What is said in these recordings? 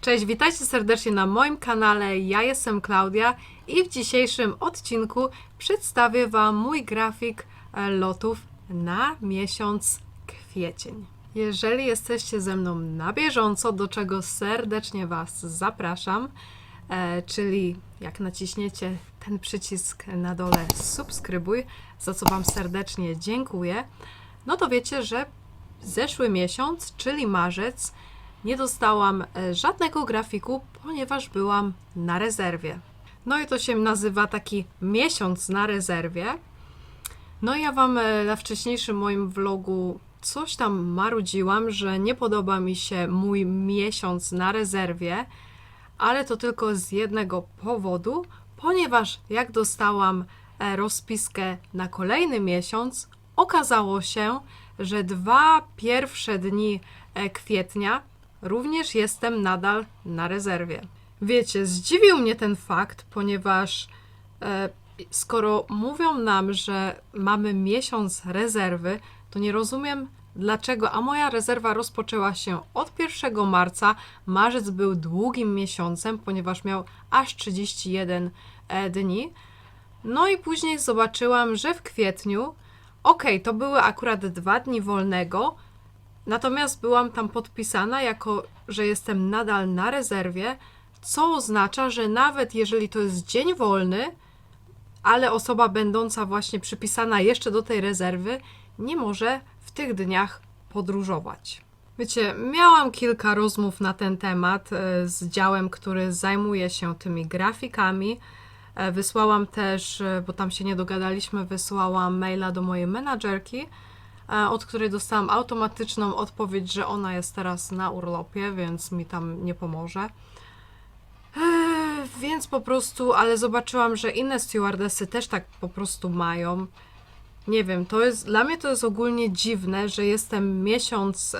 Cześć, witajcie serdecznie na moim kanale. Ja jestem Klaudia i w dzisiejszym odcinku przedstawię Wam mój grafik e, lotów na miesiąc kwiecień. Jeżeli jesteście ze mną na bieżąco, do czego serdecznie Was zapraszam, e, czyli jak naciśniecie ten przycisk na dole subskrybuj, za co Wam serdecznie dziękuję, no to wiecie, że zeszły miesiąc, czyli marzec, nie dostałam e, żadnego grafiku, ponieważ byłam na rezerwie. No i to się nazywa taki miesiąc na rezerwie. No i ja Wam e, na wcześniejszym moim vlogu coś tam marudziłam, że nie podoba mi się mój miesiąc na rezerwie, ale to tylko z jednego powodu, ponieważ jak dostałam e, rozpiskę na kolejny miesiąc, okazało się, że dwa pierwsze dni kwietnia również jestem nadal na rezerwie. Wiecie, zdziwił mnie ten fakt, ponieważ e, skoro mówią nam, że mamy miesiąc rezerwy, to nie rozumiem dlaczego, a moja rezerwa rozpoczęła się od 1 marca. Marzec był długim miesiącem, ponieważ miał aż 31 e, dni. No i później zobaczyłam, że w kwietniu, okej, to były akurat dwa dni wolnego, natomiast byłam tam podpisana jako, że jestem nadal na rezerwie, co oznacza, że nawet jeżeli to jest dzień wolny, ale osoba będąca właśnie przypisana jeszcze do tej rezerwy nie może w tych dniach podróżować. Wiecie, miałam kilka rozmów na ten temat e, z działem, który zajmuje się tymi grafikami. E, Wysłałam też, e, bo tam się nie dogadaliśmy, wysłałam maila do mojej menadżerki, od której dostałam automatyczną odpowiedź, że ona jest teraz na urlopie, więc mi tam nie pomoże. Eee, Więc po prostu, ale zobaczyłam, że inne stewardessy też tak po prostu mają. Nie wiem, to jest, dla mnie to jest ogólnie dziwne, że jestem miesiąc,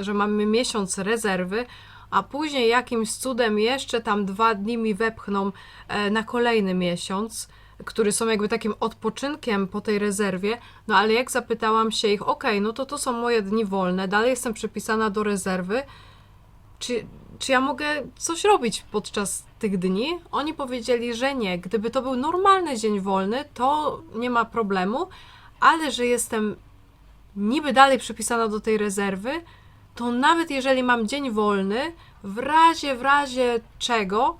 że mamy miesiąc rezerwy, a później jakimś cudem jeszcze tam dwa dni mi wepchną e, na kolejny miesiąc, który są jakby takim odpoczynkiem po tej rezerwie. No ale jak zapytałam się ich, okej, no to to są moje dni wolne, dalej jestem przypisana do rezerwy, czy, czy ja mogę coś robić podczas tych dni? Oni powiedzieli, że nie. Gdyby to był normalny dzień wolny, to nie ma problemu, ale że jestem niby dalej przypisana do tej rezerwy, to nawet jeżeli mam dzień wolny, w razie, w razie czego,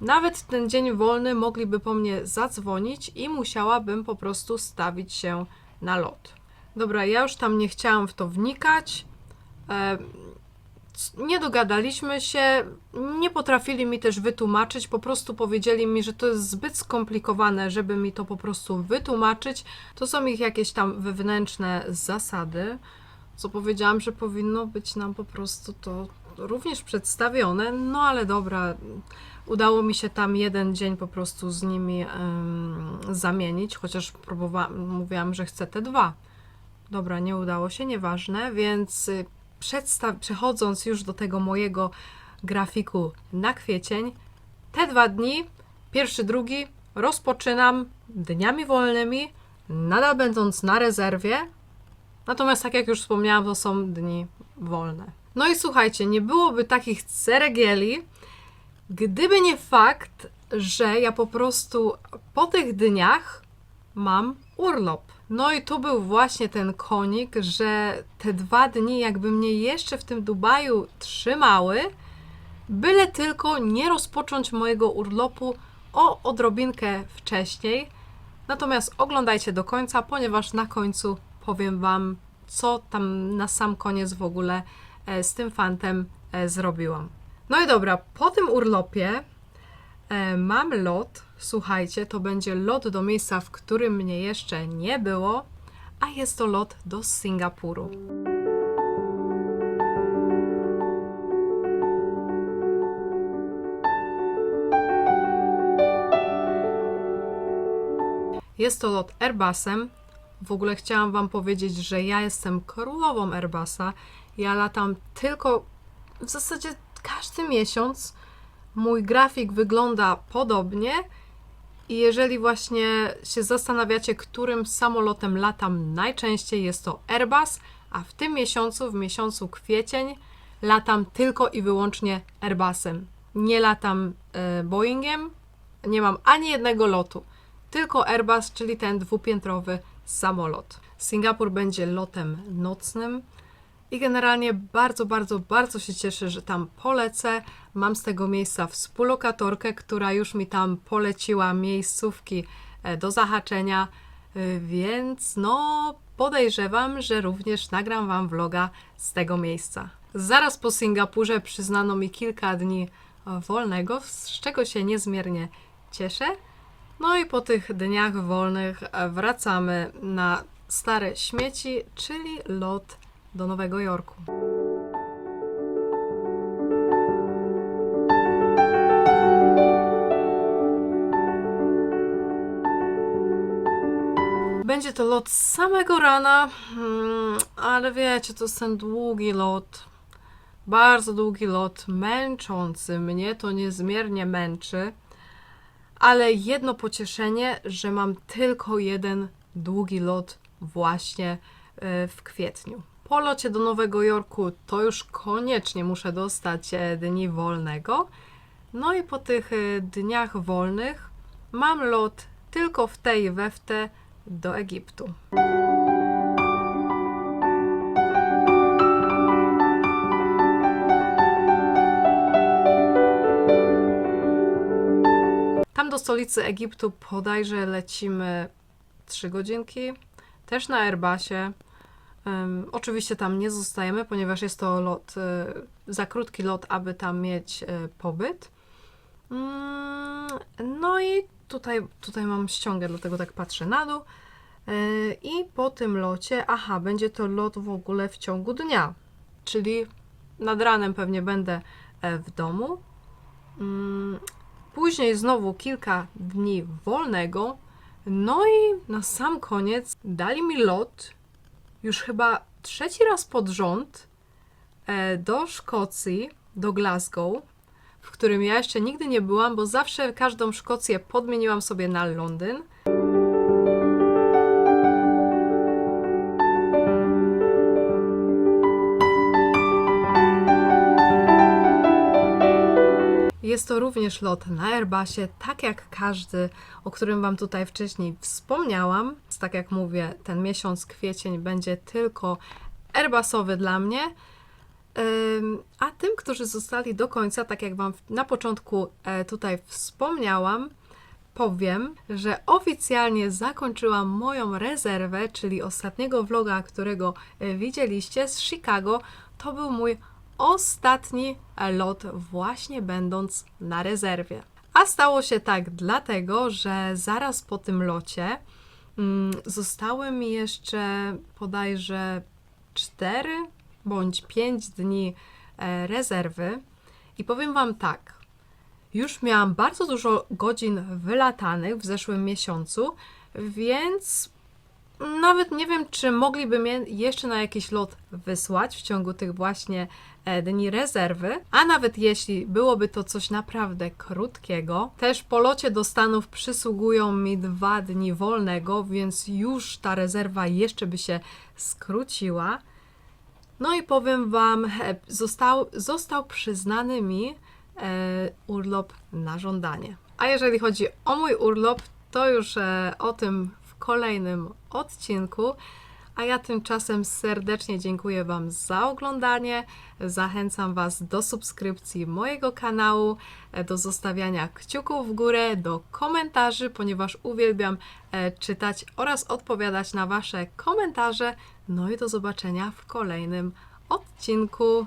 nawet ten dzień wolny mogliby po mnie zadzwonić i musiałabym po prostu stawić się na lot. Dobra, ja już tam nie chciałam w to wnikać. E, nie dogadaliśmy się, nie potrafili mi też wytłumaczyć, po prostu powiedzieli mi, że to jest zbyt skomplikowane, żeby mi to po prostu wytłumaczyć. To są ich jakieś tam wewnętrzne zasady, co powiedziałam, że powinno być nam po prostu to również przedstawione, no ale dobra, udało mi się tam jeden dzień po prostu z nimi em, zamienić, chociaż próbowałam, mówiłam, że chcę te dwa. Dobra, nie udało się, nieważne, więc y, przechodząc już do tego mojego grafiku na kwiecień, te dwa dni, pierwszy, drugi, rozpoczynam dniami wolnymi, nadal będąc na rezerwie. Natomiast, tak jak już wspomniałam, to są dni wolne. No i słuchajcie, nie byłoby takich ceregieli, gdyby nie fakt, że ja po prostu po tych dniach mam urlop. No i tu był właśnie ten konik, że te dwa dni jakby mnie jeszcze w tym Dubaju trzymały, byle tylko nie rozpocząć mojego urlopu o odrobinkę wcześniej. Natomiast oglądajcie do końca, ponieważ na końcu powiem Wam, co tam na sam koniec w ogóle e, z tym fantem e, zrobiłam. No i dobra, po tym urlopie E, Mam lot, słuchajcie, to będzie lot do miejsca, w którym mnie jeszcze nie było, a jest to lot do Singapuru. Jest to lot Airbusem. W ogóle chciałam Wam powiedzieć, że ja jestem królową Airbusa. Ja latam tylko w zasadzie każdy miesiąc mój grafik wygląda podobnie. I jeżeli właśnie się zastanawiacie, którym samolotem latam najczęściej, jest to Airbus, a w tym miesiącu, w miesiącu kwiecień, latam tylko i wyłącznie Airbusem. Nie latam e, Boeingiem, nie mam ani jednego lotu. Tylko Airbus, czyli ten dwupiętrowy samolot. Singapur będzie lotem nocnym. I generalnie bardzo, bardzo, bardzo się cieszę, że tam polecę. Mam z tego miejsca współlokatorkę, która już mi tam poleciła miejscówki e, do zahaczenia, e, więc no podejrzewam, że również nagram Wam vloga z tego miejsca. Zaraz po Singapurze przyznano mi kilka dni e, wolnego, z czego się niezmiernie cieszę. No i po tych dniach wolnych wracamy na stare śmieci, czyli lot do Nowego Jorku. Będzie to lot z samego rana, mm, ale wiecie, to jest ten długi lot. Bardzo długi lot, męczący. Mnie to niezmiernie męczy. Ale jedno pocieszenie, że mam tylko jeden długi lot właśnie e, w kwietniu. Po locie do Nowego Jorku to już koniecznie muszę dostać e, dni wolnego. No i po tych e, dniach wolnych mam lot tylko w tej i do Egiptu. Tam do stolicy Egiptu bodajże lecimy 3 godzinki, też na Airbusie. Oczywiście tam nie zostajemy, ponieważ jest to lot, e, za krótki lot, aby tam mieć e, pobyt. Mm, no i tutaj, tutaj mam ściągę, dlatego tak patrzę na dół. E, I po tym locie, aha, będzie to lot w ogóle w ciągu dnia, czyli nad ranem pewnie będę w domu. Mm, Później znowu kilka dni wolnego. No i na sam koniec dali mi lot, już chyba trzeci raz pod rząd, e, do Szkocji, do Glasgow, w którym ja jeszcze nigdy nie byłam, bo zawsze każdą Szkocję podmieniłam sobie na Londyn. Jest to również lot na Airbusie, tak jak każdy, o którym Wam tutaj wcześniej wspomniałam. Tak jak mówię, ten miesiąc kwiecień będzie tylko Airbusowy dla mnie. A tym, którzy zostali do końca, tak jak Wam na początku e, tutaj wspomniałam, powiem, że oficjalnie zakończyłam moją rezerwę, czyli ostatniego vloga, którego e, widzieliście z Chicago. To był mój ostatni lot, właśnie będąc na rezerwie. A stało się tak dlatego, że zaraz po tym locie mm, zostały mi jeszcze bodajże 4 bądź 5 dni e, rezerwy. I powiem Wam tak, już miałam bardzo dużo godzin wylatanych w zeszłym miesiącu, więc nawet nie wiem, czy mogliby mnie jeszcze na jakiś lot wysłać w ciągu tych właśnie dni rezerwy, a nawet jeśli byłoby to coś naprawdę krótkiego, też po locie do Stanów przysługują mi dwa dni wolnego, więc już ta rezerwa jeszcze by się skróciła. No i powiem Wam, e, został, został przyznany mi e, urlop na żądanie. A jeżeli chodzi o mój urlop, to już e, o tym w kolejnym odcinku. A ja tymczasem serdecznie dziękuję Wam za oglądanie. Zachęcam Was do subskrypcji mojego kanału, do zostawiania kciuków w górę, do komentarzy, ponieważ uwielbiam e, czytać oraz odpowiadać na Wasze komentarze. No i do zobaczenia w kolejnym odcinku.